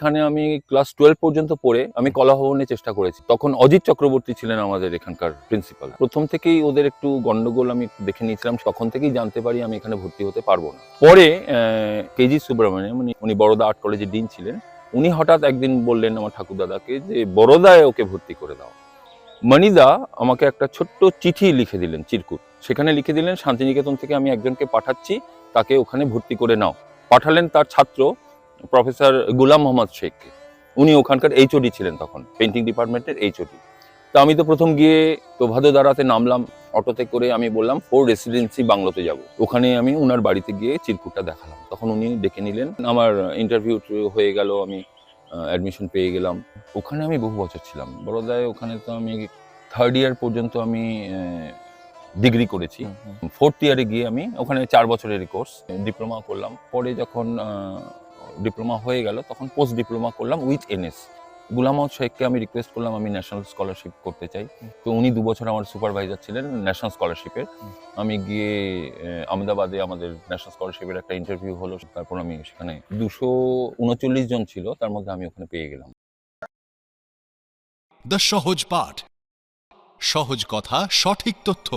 এখানে আমি class twelve পর্যন্ত পড়ে আমি কলা ভবনে চেষ্টা করেছি। তখন অজিত চক্রবর্তী ছিলেন আমাদের এখানকার প্রিন্সিপাল প্রথম থেকেই ওদের একটু গন্ডগোল আমি দেখে নিয়েছিলাম, তখন থেকেই জানতে পারি আমি এখানে ভর্তি হতে পারব না। পরে কেজি সুব্রমণিয়াম, উনি উনি বড়দা আর্ট কলেজে ডিন ছিলেন, উনি হঠাৎ একদিন বললেন আমার ঠাকুরদাদাকে যে বড়দায় ওকে ভর্তি করে দাও। মণিদা আমাকে একটা ছোট্ট চিঠি লিখে দিলেন, চিরকুট। সেখানে লিখে দিলেন, শান্তিনিকেতন থেকে আমি একজনকে পাঠাচ্ছি, তাকে ওখানে ভর্তি করে নাও। পাঠালেন তার ছাত্র প্রফেসর গুলাম মোহাম্মদ শেখ। উনি ওখানকার এইচওডি ছিলেন তখন পেন্টিং ডিপার্টমেন্টের এইচওডি তো আমি তো প্রথম গিয়ে প্রভাদে দাঁড়াতে নামলাম অটোতে করে আমি বললাম ফোর রেসিডেন্সি বাংলোতে যাব। ওখানে আমি ওনার বাড়িতে গিয়ে চিরকুটটা দেখালাম। তখন উনি ডেকে নিলেন আমার ইন্টারভিউ হয়ে গেল আমি অ্যাডমিশন পেয়ে গেলাম। ওখানে আমি বহু বছর ছিলাম। বড়দায় ওখানে তো আমি থার্ড ইয়ার পর্যন্ত আমি ডিগ্রি করেছি। ফোর্থ ইয়ারে গিয়ে আমি ওখানে চার বছরের কোর্স ডিপ্লোমা করলাম। পরে যখন ডিপ্লোমা হয়ে গেল তখন পোস্ট ডিপ্লোমা করলাম উইথ এনএস গুলামত শেখকে আমি রিকোয়েস্ট করলাম আমি ন্যাশনাল স্কলারশিপ করতে চাই। তো উনি দু বছর আমার সুপারভাইজার ছিলেন ন্যাশনাল স্কলারশিপের আমি গিয়ে আহমেদাবাদে আমাদের ন্যাশনাল স্কলারশিপের একটা ইন্টারভিউ হলো তারপর আমি সেখানে দুশো উনচল্লিশ জন ছিল তার মধ্যে আমি ওখানে পেয়ে গেলাম। দ্য সহজ পাঠ সহজ কথা সঠিক তথ্য।